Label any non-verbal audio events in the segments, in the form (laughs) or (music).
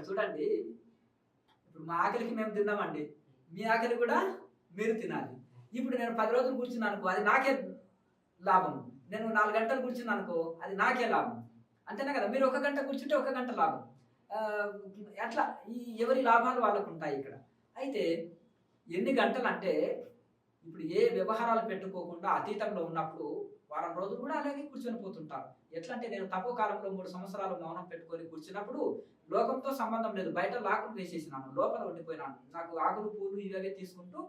ఇక్కడ చూడండి. ఇప్పుడు మా ఆకలికి మేము తిన్నామండి మీ ఆకలి కూడా మీరు తినాలి. ఇప్పుడు నేను పది రోజులు కూర్చున్నాను అనుకో అది నాకే లాభం. నేను నాలుగు గంటలు కూర్చున్నాను అనుకో అది నాకే లాభం. అంతేనా కదా? మీరు ఒక గంట కూర్చుంటే ఒక గంట లాభం. అట్లా ఈ ఎవరి లాభాలు వాళ్ళకు ఉంటాయి ఇక్కడ. అయితే ఎన్ని గంటలు అంటే ఇప్పుడు ఏ వ్యవహారాలు పెట్టుకోకుండా అతీతంలో ఉన్నప్పుడు వారం రోజులు కూడా అలాగే కూర్చొని పోతుంటారు. ఎట్లా అంటే నేను తక్కువ కాలంలో మూడు సంవత్సరాలు మౌనం పెట్టుకొని కూర్చున్నప్పుడు లోకంతో సంబంధం లేదు. బయట లాకులు వేసేసినాను లోపల ఉండిపోయినాను నాకు ఆకులు పూలు ఇవే తీసుకుంటూ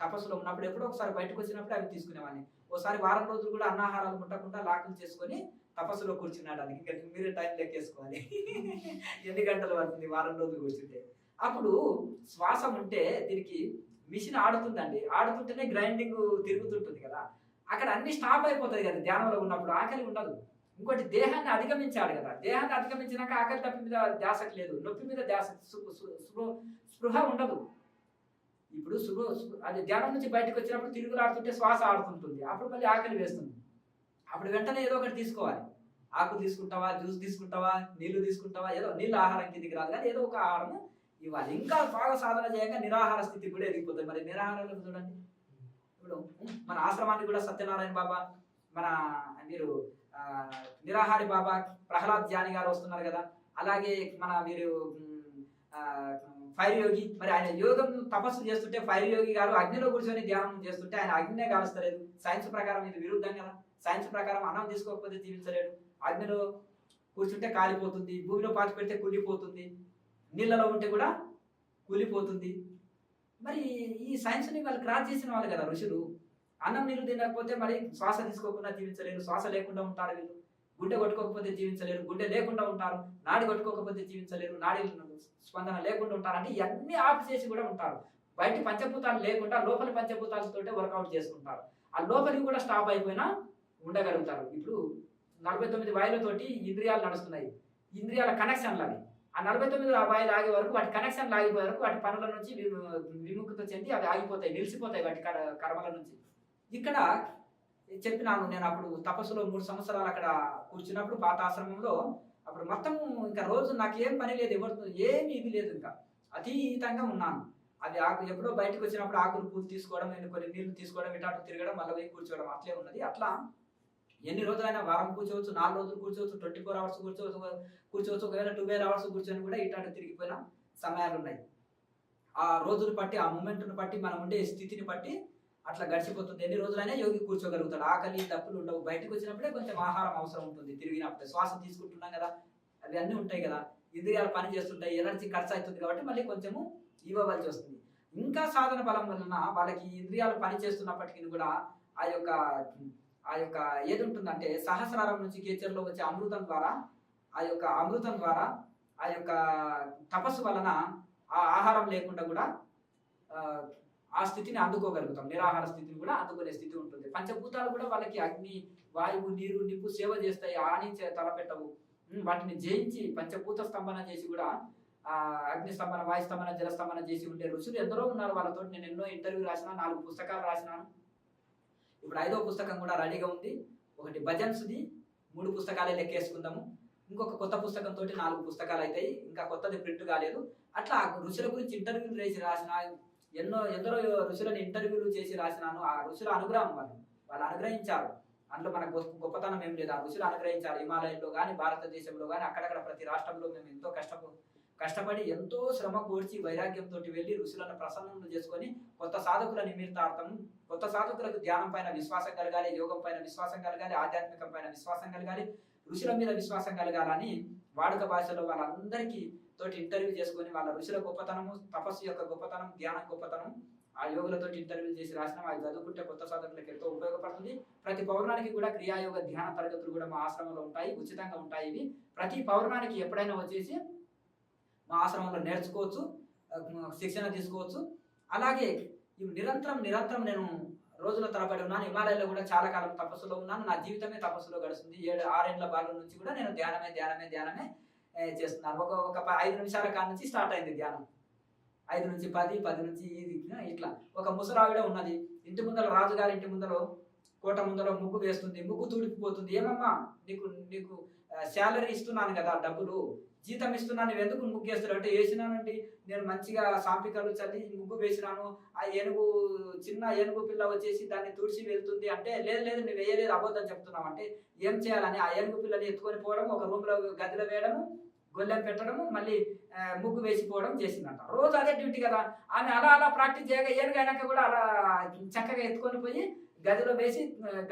తపస్సులో ఉన్నప్పుడు ఎప్పుడో ఒకసారి బయటకు వచ్చినప్పుడు అవి తీసుకునేవాడిని. ఒకసారి వారం రోజులు కూడా అన్నాహారాలు ఉండకుండా లాకులు చేసుకొని తపస్సులో కూర్చున్నాడు అది ఇంకా మీరే టైం లెక్కేసుకోవాలి. (laughs) ఎన్ని గంటలు పడుతుంది వారం రోజులు కూర్చుంటే? అప్పుడు శ్వాస ఉంటే దీనికి మిషన్ ఆడుతుందండి. ఆడుతుంటేనే గ్రైండింగ్ తిరుగుతుంటుంది కదా. అక్కడ అన్ని స్టాప్ అయిపోతుంది కదా ధ్యానంలో ఉన్నప్పుడు. ఆకలి ఉండదు. ఇంకోటి దేహాన్ని అధిగమించాడు కదా. దేహాన్ని అధిగమించినాక ఆకలి తప్పి మీద ధ్యాసకు లేదు. నొప్పి మీద ధ్యాస స్పృహ ఉండదు. ఇప్పుడు సుగ అది ధ్యానం నుంచి బయటకు వచ్చినప్పుడు తిరుగులాడుతుంటే శ్వాస ఆడుతుంటుంది అప్పుడు మళ్ళీ ఆకలి వేస్తుంది. అప్పుడు వెంటనే ఏదో ఒకటి తీసుకోవాలి. ఆకు తీసుకుంటావా జ్యూస్ తీసుకుంటావా నీళ్ళు తీసుకుంటావా ఏదో నీళ్ళు ఆహారం కిందికి రాదు కానీ ఏదో ఒక ఆహారం ఇవ్వాలి. ఇంకా బాగా సాధన చేయగా నిరాహార స్థితి కూడా ఎదిగిపోతుంది. మరి నిరాహారాలు చూడండి? ఇప్పుడు మన ఆశ్రమానికి కూడా సత్యనారాయణ బాబా మన మీరు నిరాహారి బాబా ప్రహ్లాద్ జాని గారు వస్తున్నారు కదా. అలాగే మన మీరు ఫైర్ యోగి. మరి ఆయన యోగం తపస్సు చేస్తుంటే ఫైర్ యోగి గారు అగ్నిలో కూర్చొని ధ్యానం చేస్తుంటే ఆయన అగ్నినే కాలుస్తలేదు సైన్స్ ప్రకారం ఇది విరుద్ధం కదా. సైన్స్ ప్రకారం అన్నం తీసుకోకపోతే జీవించలేడు. అగ్నిలో కూర్చుంటే కాలిపోతుంది. భూమిలో పాతి పెడితే కూలిపోతుంది నీళ్ళలో ఉంటే కూడా కూలిపోతుంది మరి ఈ సైన్స్ని వాళ్ళు క్రాస్ చేసిన వాళ్ళు కదా ఋషులు. అన్నం నీళ్ళు తినకపోతే మరి శ్వాస తీసుకోకుండా జీవించలేరు శ్వాస లేకుండా ఉంటారు వీళ్ళు. గుండె కొట్టుకోకపోతే జీవించలేరు గుండె లేకుండా ఉంటారు నాడి కొట్టుకోకపోతే జీవించలేరు నాడి స్పందన లేకుండా ఉంటారు. అంటే ఇవన్నీ ఆఫ్ చేసి కూడా ఉంటారు. బయట పంచభూతాలు లేకుండా లోపలి పంచభూతాలతోటే వర్కౌట్ చేసుకుంటారు. ఆ లోపలికి కూడా స్టాప్ అయిపోయినా ఉండగలుగుతారు. ఇప్పుడు నలభై తొమ్మిది వాయులతోటి ఇంద్రియాలు నడుస్తున్నాయి. ఇంద్రియాల కనెక్షన్లు అవి. ఆ నలభై తొమ్మిది వాయులు ఆగే వరకు వాటి కనెక్షన్లు ఆగిపోయే వరకు వాటి పనుల నుంచి విము- విముఖత చెంది అవి ఆగిపోతాయి నిలిచిపోతాయి వాటి కర్మల నుంచి. ఇక్కడ చెప్పినాను నేను అప్పుడు తపస్సులో మూడు సంవత్సరాలు అక్కడ కూర్చున్నప్పుడు పాత ఆశ్రమంలో అప్పుడు మొత్తం ఇంకా రోజు నాకు ఏం పని లేదు ఎవరితో ఏమి ఇది లేదు ఇంకా. అతీతంగా ఉన్నాను. అది ఆకు ఎప్పుడో బయటకు వచ్చినప్పుడు ఆకులు పూలు తీసుకోవడం నేను కొన్ని నీళ్ళు తీసుకోవడం ఇటాటు తిరగడం మళ్ళీ పోయి కూర్చోవడం అట్లే ఉన్నది. అట్లా ఎన్ని రోజులైనా వారం కూర్చోవచ్చు నాలుగు రోజులు కూర్చోవచ్చు ట్వంటీ ఫోర్ అవర్స్ కూర్చోవచ్చు కూర్చోవచ్చు ఒకవేళ ట్వెల్వ్ అవర్స్ కూర్చొని కూడా ఇటాటు తిరిగిపోయిన సమయాలు ఉన్నాయి. ఆ రోజులు బట్టి ఆ మూమెంట్ను బట్టి మనం ఉండే స్థితిని బట్టి అట్లా గడిచిపోతుంది. ఎన్ని రోజులైనా యోగి కూర్చోగలుగుతాడు. ఆకలి దప్పులు ఉండవు. బయటకు వచ్చినప్పుడే కొంచెం ఆహారం అవసరం ఉంటుంది. తిరిగినప్పుడే శ్వాస తీసుకుంటున్నాం కదా. అవి అన్నీ ఉంటాయి కదా. ఇంద్రియాలు పని చేస్తుంటాయి. ఎనర్జీ ఖర్చు అవుతుంది కాబట్టి మళ్ళీ కొంచెము ఇవ్వవలసి వస్తుంది. ఇంకా సాధన బలం వలన వాళ్ళకి ఇంద్రియాలు పని చేస్తున్నప్పటికీ కూడా ఆ యొక్క ఆ యొక్క ఏది ఉంటుందంటే సహస్రారం నుంచి కేచర్లో వచ్చే అమృతం ద్వారా ఆ యొక్క అమృతం ద్వారా ఆ యొక్క తపస్సు వలన ఆ ఆహారం లేకుండా కూడా ఆ, స్థితిని అందుకోగలుగుతాం. నిరాహార స్థితిని కూడా అందుకునే స్థితి ఉంటుంది. పంచభూతాలు కూడా వాళ్ళకి అగ్ని వాయువు నీరు నిప్పు సేవ చేస్తాయి. ఆని తలపెట్టవు. వాటిని జయించి పంచభూత స్తంభన చేసి కూడా ఆ అగ్ని స్తంభన వాయు స్తంభన జల స్తంభన చేసి ఉండే ఋషులు ఎందరో ఉన్నారు వాళ్ళతో నేను ఎన్నో ఇంటర్వ్యూ రాసిన నాలుగు పుస్తకాలు రాసినాను. ఇప్పుడు ఐదో పుస్తకం కూడా రెడీగా ఉంది. ఒకటి భజన్స్ది మూడు పుస్తకాలే లెక్కేసుకుందాము. ఇంకొక కొత్త పుస్తకం తోటి నాలుగు పుస్తకాలు అవుతాయి ఇంకా కొత్తది ప్రింట్ కాలేదు. అట్లా ఋషుల గురించి ఇంటర్వ్యూలు చేసి రాసిన ఎన్నో ఎందరో ఋషులను ఇంటర్వ్యూలు చేసి రాసినాను. ఆ ఋషుల అనుగ్రహం వాళ్ళు. వాళ్ళు అనుగ్రహించారు. అందులో మన గొప్ప గొప్పతనం ఏం లేదు. ఆ ఋషులు అనుగ్రహించారు. హిమాలయంలో కానీ భారతదేశంలో కానీ అక్కడక్కడ ప్రతి రాష్ట్రంలో మేము ఎంతో కష్టపడు కష్టపడి ఎంతో శ్రమ కోర్చి వైరాగ్యంతో వెళ్ళి ఋషులను ప్రసన్నం చేసుకొని కొత్త సాధకుల నిమిత్తార్థం కొత్త సాధకులకు ధ్యానం పైన విశ్వాసం కలగాలి యోగం పైన విశ్వాసం కలగాలి ఆధ్యాత్మికం పైన విశ్వాసం కలగాలి ఋషుల మీద విశ్వాసం కలగాలని వాడుక భాషలో వాళ్ళందరికీ తోటి ఇంటర్వ్యూ చేసుకొని వాళ్ళ ఋషుల గొప్పతనము తపస్సు యొక్క గొప్పతనం జ్ఞానం గొప్పతనం ఆ యోగులతో ఇంటర్వ్యూ చేసి రాసిన అది చదువుకుంటే కొత్త సాధకులకు ఎంతో ఉపయోగపడుతుంది. ప్రతి పౌర్ణానికి కూడా క్రియాయోగ ధ్యాన తరగతులు కూడా మా ఆశ్రమంలో ఉంటాయి ఉచితంగా ఉంటాయి ఇవి. ప్రతి పౌర్ణానికి ఎప్పుడైనా వచ్చేసి మా ఆశ్రమంలో నేర్చుకోవచ్చు శిక్షణ తీసుకోవచ్చు. అలాగే ఇవి నిరంతరం నిరంతరం నేను రోజుల తరబడి ఉన్నాను. హిమాలయాల్లో కూడా చాలా కాలం తపస్సులో ఉన్నాను. నా జీవితమే తపస్సులో గడుస్తుంది. ఏడు ఆరేండ్ల బాల నుంచి కూడా నేను ధ్యానమే ధ్యానమే ధ్యానమే చేస్తున్నాను. ఒక ఒక ఐదు నిమిషాల కాడ నుంచి స్టార్ట్ అయింది ధ్యానం. ఐదు నుంచి పది పది నుంచి ఇది ఇట్లా. ఒక ముసలావిడ ఉన్నది. ఇంటి ముందర రాజుగారి ఇంటి ముందర కోట ముందర ముగ్గు వేస్తుంది ముగ్గు తూడిపోతుంది. ఏమమ్మా నీకు నీకు శాలరీ ఇస్తున్నాను కదా డబ్బులు. జీతం ఇస్తున్నాను నువ్వు ఎందుకు ముగ్గు వేస్తున్నావు? అంటే వేసినానండి నేను మంచిగా సాంపికలు చల్లి ముగ్గు వేసినాను. ఆ ఏనుగు చిన్న ఏనుగు పిల్ల వచ్చేసి దాన్ని తుడిచి వెళ్తుంది. అంటే లేదు లేదు నువ్వు వేయలేదు అబద్ధం చెప్తున్నావు. అంటే ఏం చేయాలని? ఆ ఏనుగు పిల్లని ఎత్తుకొని పోవడం ఒక రూమ్లో గదిలో వేయడము గొల్లెం పెట్టడము మళ్ళీ ముగ్గు వేసిపోవడం చేసిందంట. రోజు అదే డ్యూటీ కదా. ఆమె అలా అలా ప్రాక్టీస్ చేయగా ఏనుగైనాక కూడా అలా చక్కగా ఎత్తుకొని పోయి గదిలో వేసి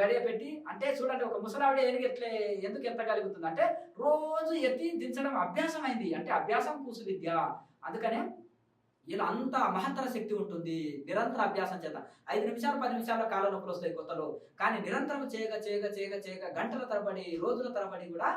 గడియ పెట్టి అంటే చూడండి ఒక ముసలావిడ ఏనుగు ఎట్లే ఎందుకు ఎత్తగలుగుతుంది అంటే రోజు ఎత్తి దించడం అభ్యాసం అయింది అంటే అభ్యాసం కూసు విద్య. అందుకనే ఇలా అంత మహత్తర శక్తి ఉంటుంది. నిరంతర అభ్యాసం చేత. ఐదు నిమిషాలు పది నిమిషాల కాల నొప్పులు వస్తాయి కొత్తలో. కానీ నిరంతరం చేయగా చేయగా చేయగా చేయగా గంటల తరబడి రోజుల తరబడి కూడా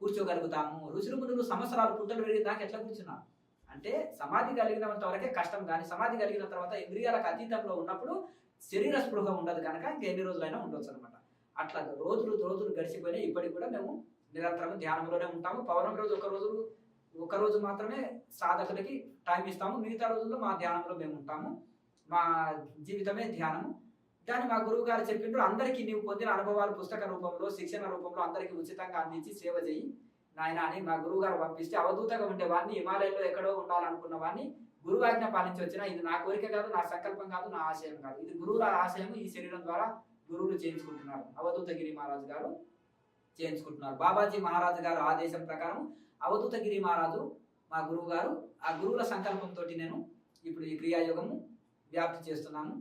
కూర్చోగలుగుతాము. రుచులు మునులు సంవత్సరాలు పుట్టలు పెరిగిన దాకా ఎట్లా కూర్చున్నాం? అంటే సమాధి కలిగినంత వరకే కష్టం. కానీ సమాధి కలిగిన తర్వాత ఇంద్రియాలకు అతీతంలో ఉన్నప్పుడు శరీర స్పృహ ఉండదు కనుక ఇంకెన్ని రోజులైనా ఉండొచ్చు అనమాట అట్లా రోజులు రోజులు గడిచిపోయినాయి ఇప్పటికి కూడా మేము నిరంతరం ధ్యానంలోనే ఉంటాము. పౌర్ణమి రోజు ఒక రోజు ఒక రోజు మాత్రమే సాధకులకి టైం ఇస్తాము. మిగతా రోజుల్లో మా ధ్యానంలో మేము ఉంటాము. మా జీవితమే ధ్యానము. దాన్ని మా గురువు గారు చెప్పిండ్రు. అందరికీ నీవు పొందిన అనుభవాలు పుస్తక రూపంలో శిక్షణ రూపంలో అందరికీ ఉచితంగా అందించి సేవ చేయి. నాయన అని మా గురువు గారు పంపిస్తే అవధూతగా ఉండేవాడిని హిమాలయంలో ఎక్కడో ఉండాలనుకున్న వాడిని గురువు ఆజ్ఞ పాలించి వచ్చిన ఇది నా కోరిక కాదు నా సంకల్పం కాదు నా ఆశయం కాదు. ఇది గురువుల ఆశయం ఈ శరీరం ద్వారా గురువులు చేయించుకుంటున్నారు. అవధూతగిరి మహారాజు గారు చేయించుకుంటున్నారు. బాబాజీ మహారాజు గారు ఆదేశం ప్రకారం అవధూతగిరి మహారాజు మా గురువు గారు ఆ గురువుల సంకల్పంతో నేను ఇప్పుడు ఈ క్రియాయోగము వ్యాప్తి చేస్తున్నాము